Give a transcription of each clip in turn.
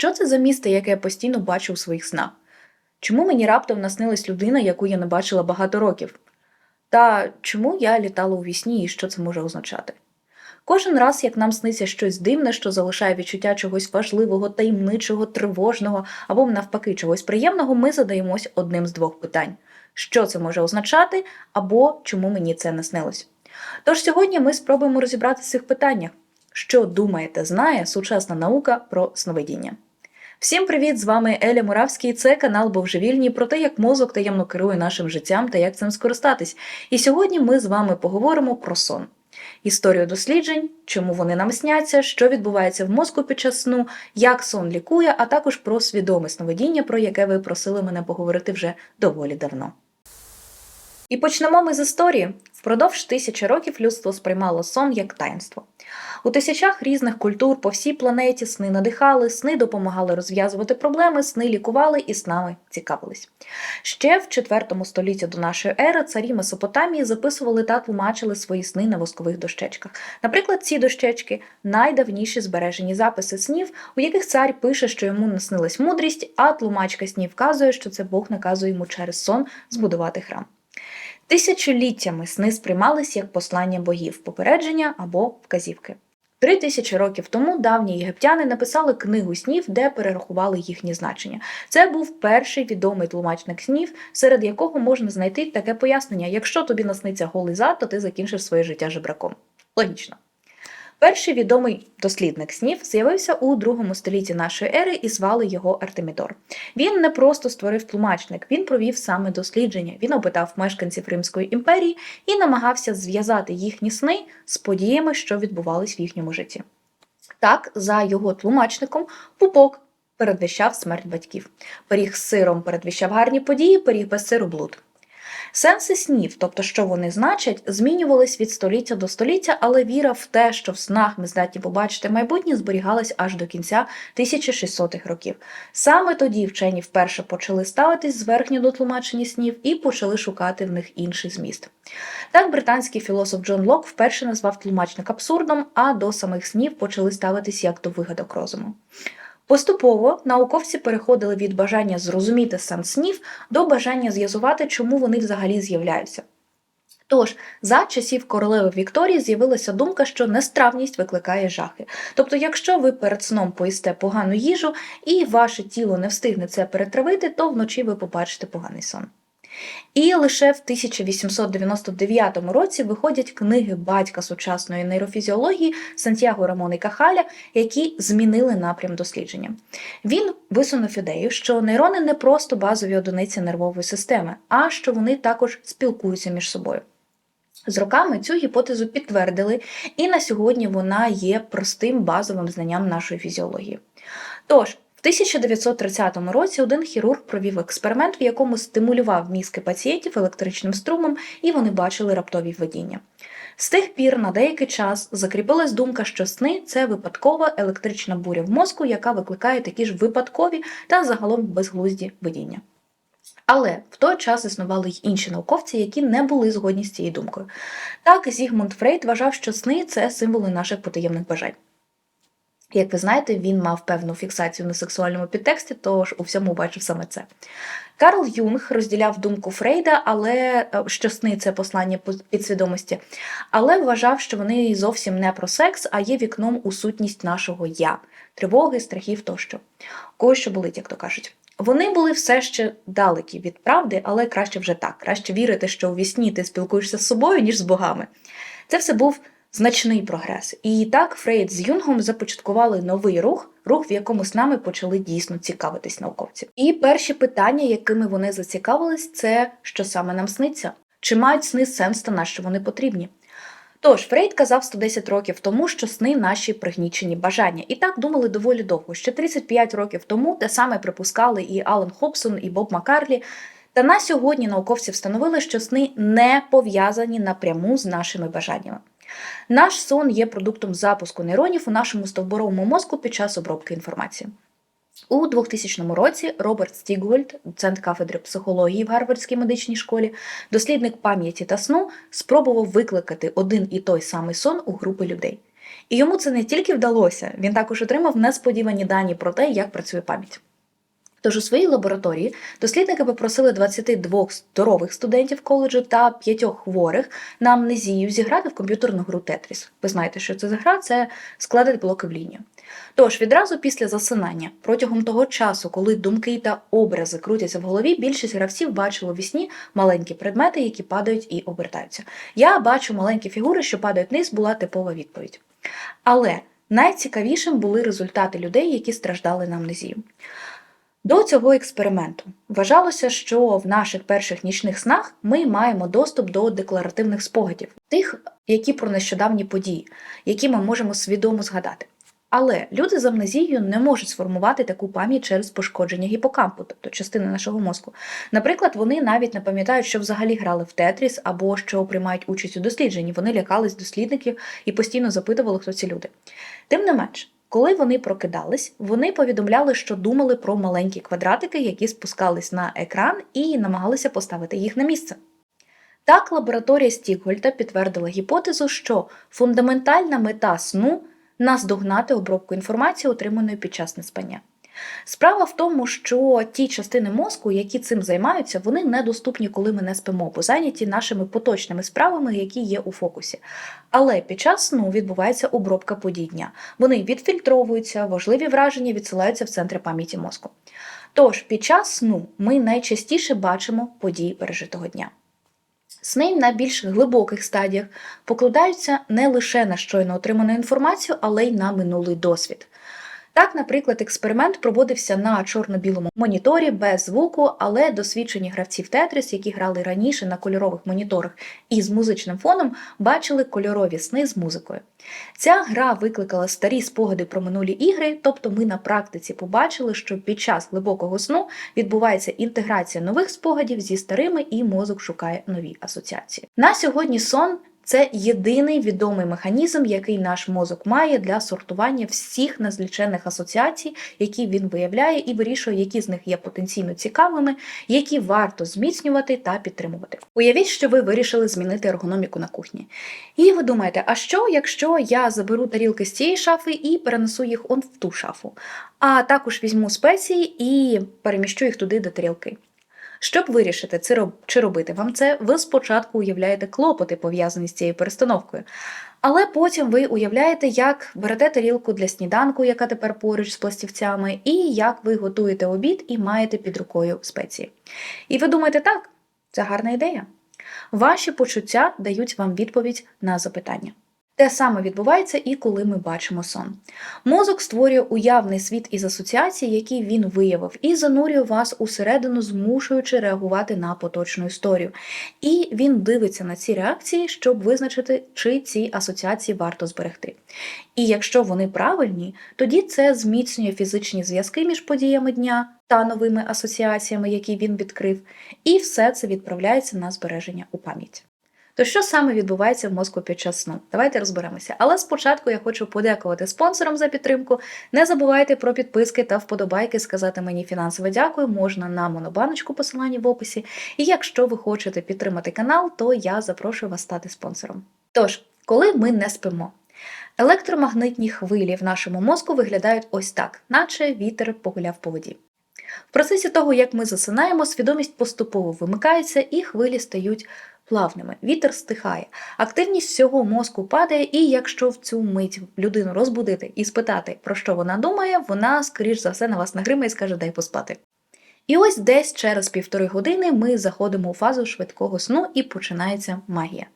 Що це за місто, яке я постійно бачу у своїх снах? Чому мені раптом наснилась людина, яку я не бачила багато років? Та чому я літала у вісні і що це може означати? Кожен раз, як нам сниться щось дивне, що залишає відчуття чогось важливого, таємничого, тривожного або навпаки чогось приємного, ми задаємось одним з двох питань: що це може означати, або чому мені це не снилось. Тож сьогодні ми спробуємо розібрати в цих питаннях, що думаєте, знає сучасна наука про сновидіння. Всім привіт! З вами Еля Муравський. Це канал Божевільні про те, як мозок таємно керує нашим життям та як цим скористатись. І сьогодні ми з вами поговоримо про сон. Історію досліджень, чому вони нам сняться, що відбувається в мозку під час сну, як сон лікує, а також про свідоме сновидіння, про яке ви просили мене поговорити вже доволі давно. І почнемо ми з історії. Впродовж тисячі років людство сприймало сон як таїнство. У тисячах різних культур по всій планеті сни надихали, сни допомагали розв'язувати проблеми, сни лікували і снами цікавились. Ще в IV столітті до нашої ери царі Месопотамії записували та тлумачили свої сни на воскових дощечках. Наприклад, ці дощечки найдавніші збережені записи снів, у яких цар пише, що йому наснилась мудрість, а тлумачка снів вказує, що це Бог наказує йому через сон збудувати храм. Тисячоліттями сни сприймались як послання богів, попередження або вказівки. Три тисячі років тому давні єгиптяни написали книгу снів, де перерахували їхні значення. Це був перший відомий тлумачник снів, серед якого можна знайти таке пояснення: якщо тобі насниться голий зад, то ти закінчиш своє життя жебраком. Логічно. Перший відомий дослідник снів з'явився у другому столітті нашої ери і звали його Артемідор. Він не просто створив тлумачник, він провів саме дослідження. Він опитав мешканців Римської імперії і намагався зв'язати їхні сни з подіями, що відбувались в їхньому житті. Так, за його тлумачником, пупок передвіщав смерть батьків. Пиріг з сиром передвіщав гарні події, пиріг без сиру блуд. Сенси снів, тобто що вони значать, змінювались від століття до століття, але віра в те, що в снах ми здатні побачити майбутнє, зберігалась аж до кінця 1600-х років. Саме тоді вчені вперше почали ставитись зверхньо до тлумачення снів і почали шукати в них інший зміст. Так, британський філософ Джон Лок вперше назвав тлумачник абсурдом, а до самих снів почали ставитись як до вигадок розуму. Поступово науковці переходили від бажання зрозуміти сенс снів до бажання з'язувати, чому вони взагалі з'являються. Тож, за часів королеви Вікторії з'явилася думка, що нестравність викликає жахи. Тобто, якщо ви перед сном поїсте погану їжу і ваше тіло не встигне це перетравити, то вночі ви побачите поганий сон. І лише в 1899 році виходять книги батька сучасної нейрофізіології Сантьяго Рамон і Кахаля, які змінили напрям дослідження. Він висунув ідею, що нейрони не просто базові одиниці нервової системи, а що вони також спілкуються між собою. З роками цю гіпотезу підтвердили, і на сьогодні вона є простим базовим знанням нашої фізіології. Тож, в 1930 році один хірург провів експеримент, в якому стимулював мізки пацієнтів електричним струмом, і вони бачили раптові видіння. З тих пір на деякий час закріпилась думка, що сни це випадкова електрична буря в мозку, яка викликає такі ж випадкові та загалом безглузді видіння. Але в той час існували й інші науковці, які не були згодні з цією думкою. Так, Зігмунд Фрейд вважав, що сни це символи наших потаємних бажань. Як ви знаєте, він мав певну фіксацію на сексуальному підтексті, тож у всьому бачив саме це. Карл Юнг розділяв думку Фрейда, але е, що сни це послання підсвідомості, але вважав, що вони зовсім не про секс, а є вікном у сутність нашого я, тривоги, страхів тощо. Кого що болить, як то кажуть. Вони були все ще далекі від правди, але краще вже так. Краще вірити, що у вісні ти спілкуєшся з собою, ніж з богами. Це все був значний прогрес. І так Фрейд з Юнгом започаткували новий рух, рух, в якому з нами почали дійсно цікавитись науковці. І перші питання, якими вони зацікавились, це що саме нам сниться? Чи мають сни сенс та на що вони потрібні? Тож Фрейд казав 110 років тому, що сни наші пригнічені бажання, і так думали доволі довго. Ще 35 років тому те саме припускали і Алан Хобсон, і Боб Маккарлі. Та на сьогодні науковці встановили, що сни не пов'язані напряму з нашими бажаннями. Наш сон є продуктом запуску нейронів у нашому стовбуровому мозку під час обробки інформації. У 2000 році Роберт Стігвольд, доцент кафедри психології в Гарвардській медичній школі, дослідник пам'яті та сну, спробував викликати один і той самий сон у групи людей. І йому це не тільки вдалося, він також отримав несподівані дані про те, як працює пам'ять. Тож у своїй лабораторії дослідники попросили 22 здорових студентів коледжу та 5 хворих на амнезію зіграти в комп'ютерну гру Тетріс. Ви знаєте, що це за гра? Це складати блоки в лінію. Тож відразу після засинання, протягом того часу, коли думки та образи крутяться в голові, більшість гравців бачило в сні маленькі предмети, які падають і обертаються. Я бачу маленькі фігури, що падають вниз, була типова відповідь. Але найцікавішим були результати людей, які страждали на амнезію. До цього експерименту вважалося, що в наших перших нічних снах ми маємо доступ до декларативних спогадів, тих, які про нещодавні події, які ми можемо свідомо згадати. Але люди з амнезією не можуть сформувати таку пам'ять через пошкодження гіпокампу, тобто частини нашого мозку. Наприклад, вони навіть не пам'ятають, що взагалі грали в Тетріс або що приймають участь у дослідженні. Вони лякались дослідників і постійно запитували, хто ці люди. Тим не менш, коли вони прокидались, вони повідомляли, що думали про маленькі квадратики, які спускались на екран і намагалися поставити їх на місце. Так, лабораторія Стікгольта підтвердила гіпотезу, що фундаментальна мета сну наздогнати обробку інформації, отриманої під час неспання. Справа в тому, що ті частини мозку, які цим займаються, вони недоступні, коли ми не спимо, бо зайняті нашими поточними справами, які є у фокусі. Але під час сну відбувається обробка подій дня. Вони відфільтровуються, важливі враження відсилаються в центри пам'яті мозку. Тож під час сну ми найчастіше бачимо події пережитого дня. Сни на більш глибоких стадіях покладаються не лише на щойно отриману інформацію, але й на минулий досвід. Так, наприклад, експеримент проводився на чорно-білому моніторі без звуку, але досвідчені гравці в Тетріс, які грали раніше на кольорових моніторах із музичним фоном, бачили кольорові сни з музикою. Ця гра викликала старі спогади про минулі ігри, тобто ми на практиці побачили, що під час глибокого сну відбувається інтеграція нових спогадів зі старими, і мозок шукає нові асоціації. На сьогодні сон. Це єдиний відомий механізм, який наш мозок має для сортування всіх незлічених асоціацій, які він виявляє, і вирішує, які з них є потенційно цікавими, які варто зміцнювати та підтримувати. Уявіть, що ви вирішили змінити ергономіку на кухні. І ви думаєте, а що, якщо я заберу тарілки з цієї шафи і перенесу їх он в ту шафу, а також візьму спеції і переміщу їх туди до тарілки. Щоб вирішити це чи робити вам це, ви спочатку уявляєте клопоти, пов'язані з цією перестановкою. Але потім ви уявляєте, як берете тарілку для сніданку, яка тепер поруч з пластівцями, і як ви готуєте обід і маєте під рукою спеції. І ви думаєте, так, це гарна ідея. Ваші почуття дають вам відповідь на запитання. Те саме відбувається і коли ми бачимо сон. Мозок створює уявний світ із асоціацій, які він виявив, і занурює вас усередину, змушуючи реагувати на поточну історію. І він дивиться на ці реакції, щоб визначити, чи ці асоціації варто зберегти. І якщо вони правильні, тоді це зміцнює фізичні зв'язки між подіями дня та новими асоціаціями, які він відкрив, і все це відправляється на збереження у пам'ять. То що саме відбувається в мозку під час сну? Давайте розберемося. Але спочатку я хочу подякувати спонсорам за підтримку. Не забувайте про підписки та вподобайки, сказати мені фінансове дякую можна на монобаночку посилання в описі. І якщо ви хочете підтримати канал, то я запрошую вас стати спонсором. Тож, коли ми не спимо. Електромагнитні хвилі в нашому мозку виглядають ось так, наче вітер погуляв по воді. В процесі того, як ми засинаємо, свідомість поступово вимикається і хвилі стають плавними. Вітер стихає, активність всього мозку падає, і якщо в цю мить людину розбудити і спитати, про що вона думає, вона, скоріш за все, на вас нагриме і скаже дай поспати. І ось десь через півтори години ми заходимо у фазу швидкого сну і починається магія.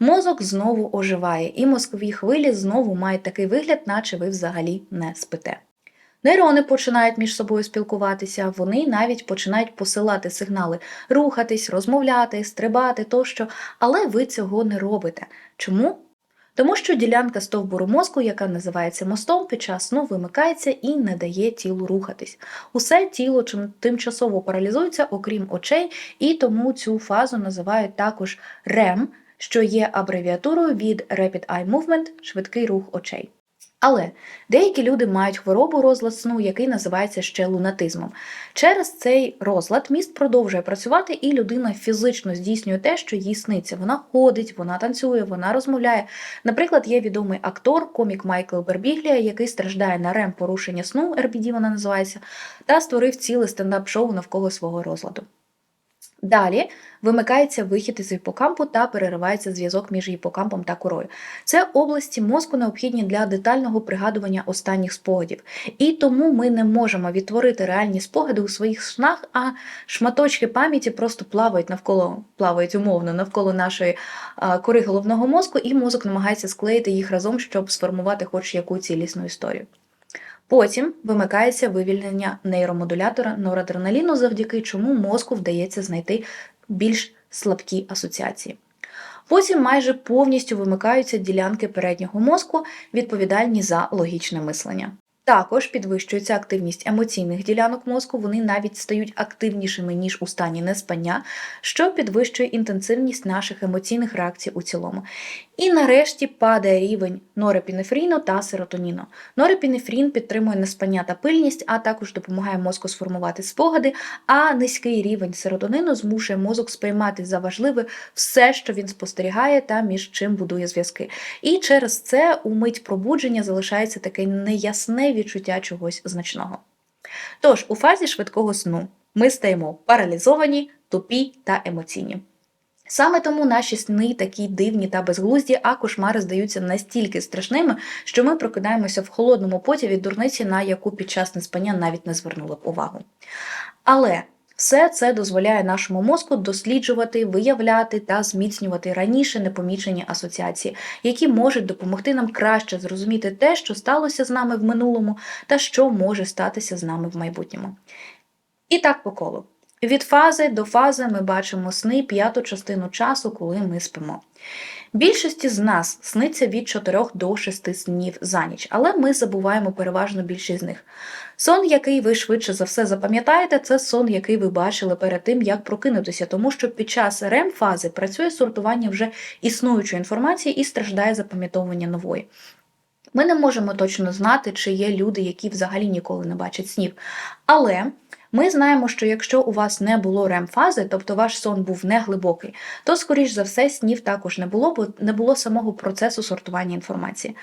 Мозок знову оживає, і мозкові хвилі знову мають такий вигляд, наче ви взагалі не спите. Нейрони починають між собою спілкуватися, вони навіть починають посилати сигнали, рухатись, розмовляти, стрибати тощо, але ви цього не робите. Чому? Тому що ділянка стовбуру мозку, яка називається мостом, під час сну вимикається і не дає тілу рухатись. Усе тіло тимчасово паралізується, окрім очей, і тому цю фазу називають також REM, що є абревіатурою від Rapid Eye Movement – швидкий рух очей. Але деякі люди мають хворобу розлад сну, який називається ще лунатизмом. Через цей розлад міст продовжує працювати, і людина фізично здійснює те, що їй сниться. Вона ходить, вона танцює, вона розмовляє. Наприклад, є відомий актор, комік Майкл Бербіглія, який страждає на рем порушення сну, RBD вона називається, та створив ціле стендап-шоу навколо свого розладу. Далі вимикається вихід із гіпокампу та переривається зв'язок між гіпокампом та корою. Це області мозку необхідні для детального пригадування останніх спогадів. І тому ми не можемо відтворити реальні спогади у своїх снах, а шматочки пам'яті просто плавають навколо плавають умовно навколо нашої кори головного мозку, і мозок намагається склеїти їх разом, щоб сформувати хоч яку цілісну історію. Потім вимикається вивільнення нейромодулятора норадреналіну, завдяки чому мозку вдається знайти більш слабкі асоціації. Потім майже повністю вимикаються ділянки переднього мозку, відповідальні за логічне мислення. Також підвищується активність емоційних ділянок мозку, вони навіть стають активнішими, ніж у стані неспання, що підвищує інтенсивність наших емоційних реакцій у цілому. І нарешті падає рівень норепінефріну та серотоніну. Норепінефрін підтримує неспання та пильність, а також допомагає мозку сформувати спогади, а низький рівень серотонину змушує мозок сприймати за важливе все, що він спостерігає та між чим будує зв'язки. І через це у мить пробудження залишається таке неясне відчуття чогось значного. Тож, у фазі швидкого сну ми стаємо паралізовані, тупі та емоційні. Саме тому наші сни такі дивні та безглузді, а кошмари здаються настільки страшними, що ми прокидаємося в холодному поті від дурниці, на яку під час неспання навіть не звернули б увагу. Але все це дозволяє нашому мозку досліджувати, виявляти та зміцнювати раніше непомічені асоціації, які можуть допомогти нам краще зрозуміти те, що сталося з нами в минулому, та що може статися з нами в майбутньому. І так по колу. Від фази до фази ми бачимо сни п'яту частину часу, коли ми спимо. Більшості з нас сниться від 4 до 6 снів за ніч, але ми забуваємо переважно більшість з них. Сон, який ви швидше за все запам'ятаєте, це сон, який ви бачили перед тим, як прокинутися, тому що під час рем фази працює сортування вже існуючої інформації і страждає запам'ятовування нової. Ми не можемо точно знати, чи є люди, які взагалі ніколи не бачать снів. Але ми знаємо, що якщо у вас не було рем-фази, тобто ваш сон був не глибокий, то, скоріш за все, снів також не було, бо не було самого процесу сортування інформації.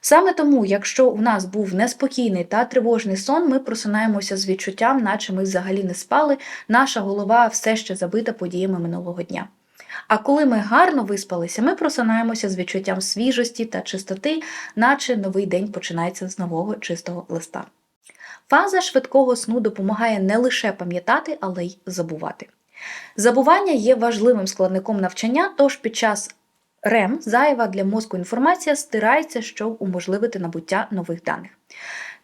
Саме тому, якщо у нас був неспокійний та тривожний сон, ми просинаємося з відчуттям, наче ми взагалі не спали, наша голова все ще забита подіями минулого дня. А коли ми гарно виспалися, ми просинаємося з відчуттям свіжості та чистоти, наче новий день починається з нового чистого листа. Фаза швидкого сну допомагає не лише пам'ятати, але й забувати. Забування є важливим складником навчання, тож під час РЕМ зайва для мозку інформація стирається, щоб уможливити набуття нових даних.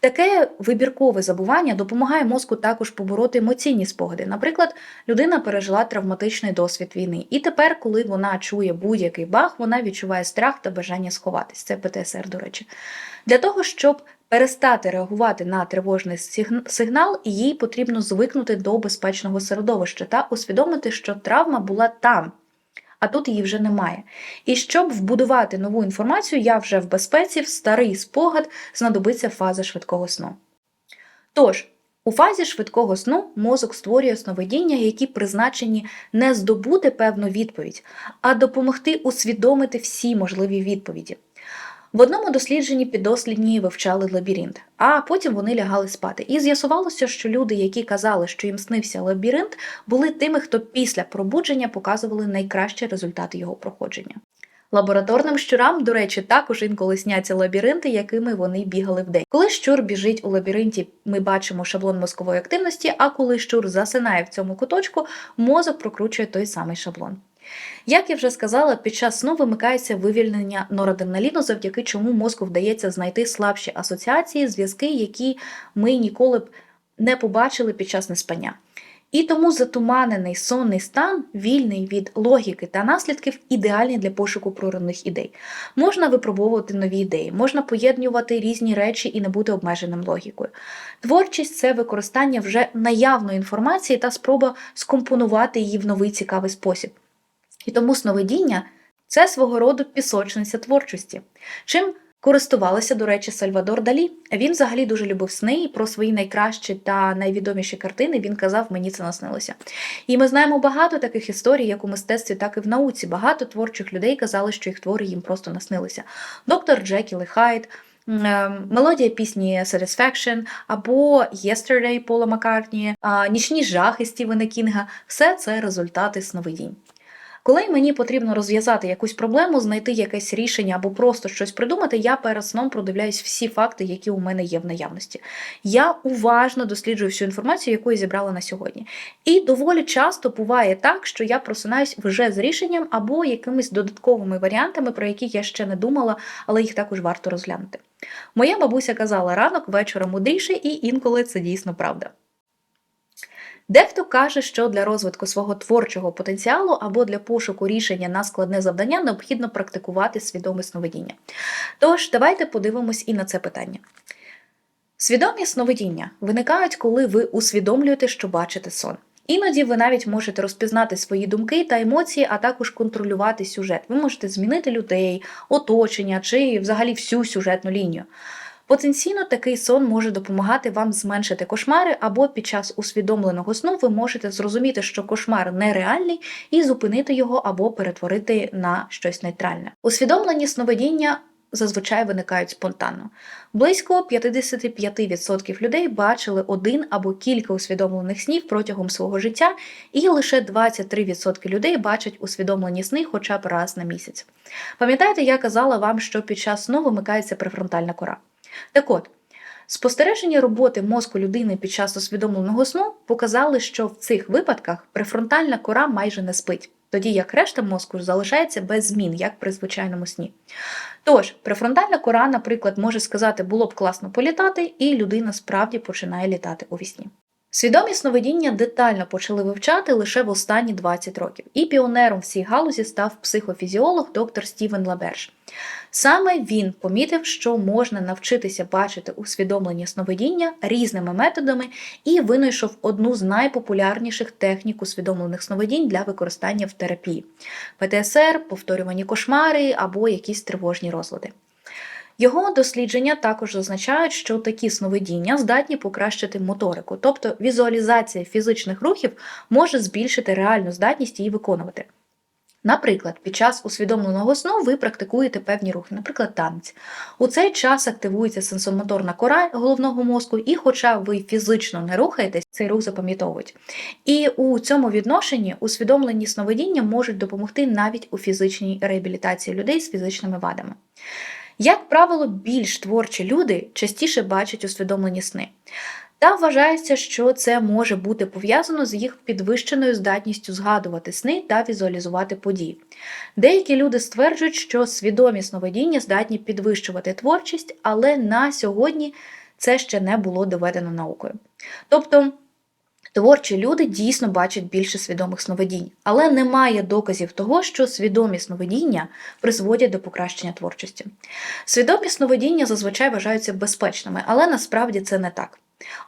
Таке вибіркове забування допомагає мозку також побороти емоційні спогади. Наприклад, людина пережила травматичний досвід війни, і тепер, коли вона чує будь-який бах, вона відчуває страх та бажання сховатись. Це ПТСР, до речі. Для того, щоб перестати реагувати на тривожний сигнал, їй потрібно звикнути до безпечного середовища та усвідомити, що травма була там. А тут її вже немає. І щоб вбудувати нову інформацію, я вже в безпеці, в старий спогад знадобиться фаза швидкого сну. Тож, у фазі швидкого сну мозок створює сновидіння, які призначені не здобути певну відповідь, а допомогти усвідомити всі можливі відповіді. В одному дослідженні піддослідні вивчали лабіринт, а потім вони лягали спати. І з'ясувалося, що люди, які казали, що їм снився лабіринт, були тими, хто після пробудження показували найкращі результати його проходження. Лабораторним щурам, до речі, також інколи сняться лабіринти, якими вони бігали вдень. Коли щур біжить у лабіринті, ми бачимо шаблон мозкової активності, а коли щур засинає в цьому куточку, мозок прокручує той самий шаблон. Як я вже сказала, під час сну вимикається вивільнення норадреналіну, завдяки чому мозку вдається знайти слабші асоціації, зв'язки, які ми ніколи б не побачили під час неспання. І тому затуманений сонний стан, вільний від логіки та наслідків, ідеальний для пошуку проривних ідей. Можна випробовувати нові ідеї, можна поєднувати різні речі і не бути обмеженим логікою. Творчість це використання вже наявної інформації та спроба скомпонувати її в новий цікавий спосіб. І тому сновидіння це свого роду пісочниця творчості. Чим користувалася, до речі, Сальвадор Далі. Він взагалі дуже любив сни і про свої найкращі та найвідоміші картини він казав, мені це наснилося. І ми знаємо багато таких історій, як у мистецтві, так і в науці. Багато творчих людей казали, що їх твори їм просто наснилися. Доктор Джекіл і Хайд. Е, Мелодія пісні Satisfaction або Yesterday Пола Маккартні, Нічні жахи Стівена Кінга все це результати сновидінь. Коли мені потрібно розв'язати якусь проблему, знайти якесь рішення або просто щось придумати, я перед сном продивляюсь всі факти, які у мене є в наявності. Я уважно досліджую всю інформацію, яку я зібрала на сьогодні. І доволі часто буває так, що я просинаюсь вже з рішенням або якимись додатковими варіантами, про які я ще не думала, але їх також варто розглянути. Моя бабуся казала ранок вечора мудріший, і інколи це дійсно правда. Дехто каже, що для розвитку свого творчого потенціалу або для пошуку рішення на складне завдання необхідно практикувати свідоме сновидіння. Тож, давайте подивимось і на це питання. Свідомі сновидіння виникають, коли ви усвідомлюєте, що бачите сон. Іноді ви навіть можете розпізнати свої думки та емоції, а також контролювати сюжет. Ви можете змінити людей, оточення чи взагалі всю сюжетну лінію. Потенційно такий сон може допомагати вам зменшити кошмари, або під час усвідомленого сну ви можете зрозуміти, що кошмар нереальний, і зупинити його або перетворити на щось нейтральне. Усвідомлені сновидіння зазвичай виникають спонтанно. Близько 55% людей бачили один або кілька усвідомлених снів протягом свого життя, і лише 23% людей бачать усвідомлені сни хоча б раз на місяць. Пам'ятаєте, я казала вам, що під час сну вимикається префронтальна кора. Так от, спостереження роботи мозку людини під час усвідомленого сну показали, що в цих випадках префронтальна кора майже не спить, тоді як решта мозку залишається без змін, як при звичайному сні. Тож, префронтальна кора, наприклад, може сказати, було б класно політати, і людина справді починає літати у вісні. Свідомі сновидіння детально почали вивчати лише в останні 20 років, і піонером в цій галузі став психофізіолог доктор Стівен Лаберж. Саме він помітив, що можна навчитися бачити усвідомлені сновидіння різними методами і винайшов одну з найпопулярніших технік усвідомлених сновидінь для використання в терапії: ПТСР, повторювані кошмари або якісь тривожні розлади. Його дослідження також зазначають, що такі сновидіння здатні покращити моторику, тобто візуалізація фізичних рухів може збільшити реальну здатність її виконувати. Наприклад, під час усвідомленого сну ви практикуєте певні рухи, наприклад, танець. У цей час активується сенсомоторна кора головного мозку, і, хоча ви фізично не рухаєтесь, цей рух запам'ятовують. І у цьому відношенні усвідомлені сновидіння можуть допомогти навіть у фізичній реабілітації людей з фізичними вадами. Як правило, більш творчі люди частіше бачать усвідомлені сни. Та вважається, що це може бути пов'язано з їх підвищеною здатністю згадувати сни та візуалізувати події. Деякі люди стверджують, що свідомі сновидіння здатні підвищувати творчість, але на сьогодні це ще не було доведено наукою. Тобто Творчі люди дійсно бачать більше свідомих сновидінь, але немає доказів того, що свідомі сновидіння призводять до покращення творчості. Свідомі сновидіння зазвичай вважаються безпечними, але насправді це не так.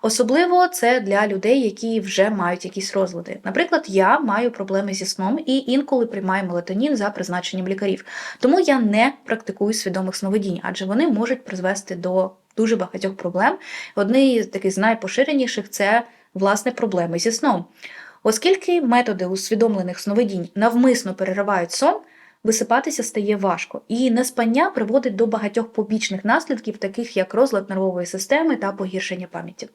Особливо це для людей, які вже мають якісь розлади. Наприклад, я маю проблеми зі сном і інколи приймаю мелатонін за призначенням лікарів, тому я не практикую свідомих сновидінь, адже вони можуть призвести до дуже багатьох проблем. Одне з таких з найпоширеніших це власне проблеми зі сном. Оскільки методи усвідомлених сновидінь навмисно переривають сон, висипатися стає важко, і неспання приводить до багатьох побічних наслідків, таких як розлад нервової системи та погіршення пам'яті.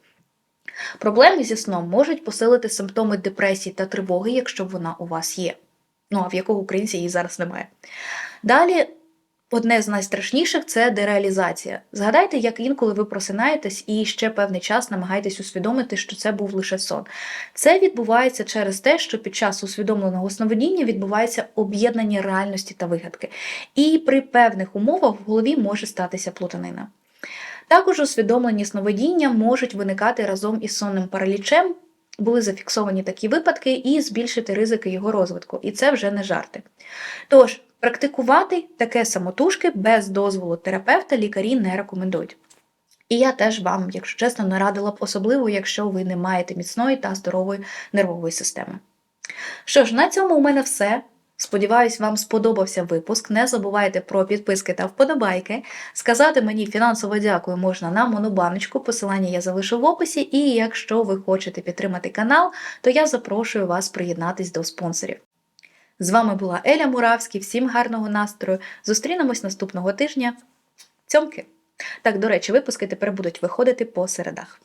Проблеми зі сном можуть посилити симптоми депресії та тривоги, якщо вона у вас є. Ну а в якого українці її зараз немає. Далі Одне з найстрашніших це дереалізація. Згадайте, як інколи ви просинаєтесь і ще певний час намагаєтесь усвідомити, що це був лише сон. Це відбувається через те, що під час усвідомленого сновидіння відбувається об'єднання реальності та вигадки. І при певних умовах в голові може статися плутанина. Також усвідомлені сновидіння можуть виникати разом із сонним паралічем. Були зафіксовані такі випадки і збільшити ризики його розвитку, і це вже не жарти. Тож, Практикувати таке самотужки без дозволу терапевта лікарі не рекомендують. І я теж вам, якщо чесно, не радила б, особливо, якщо ви не маєте міцної та здорової нервової системи. Що ж, на цьому у мене все. Сподіваюсь, вам сподобався випуск. Не забувайте про підписки та вподобайки. Сказати мені фінансово дякую можна на монобаночку. Посилання я залишу в описі. І якщо ви хочете підтримати канал, то я запрошую вас приєднатись до спонсорів. З вами була Еля Муравський. Всім гарного настрою. Зустрінемось наступного тижня. Цьомки! Так, до речі, випуски тепер будуть виходити по середах.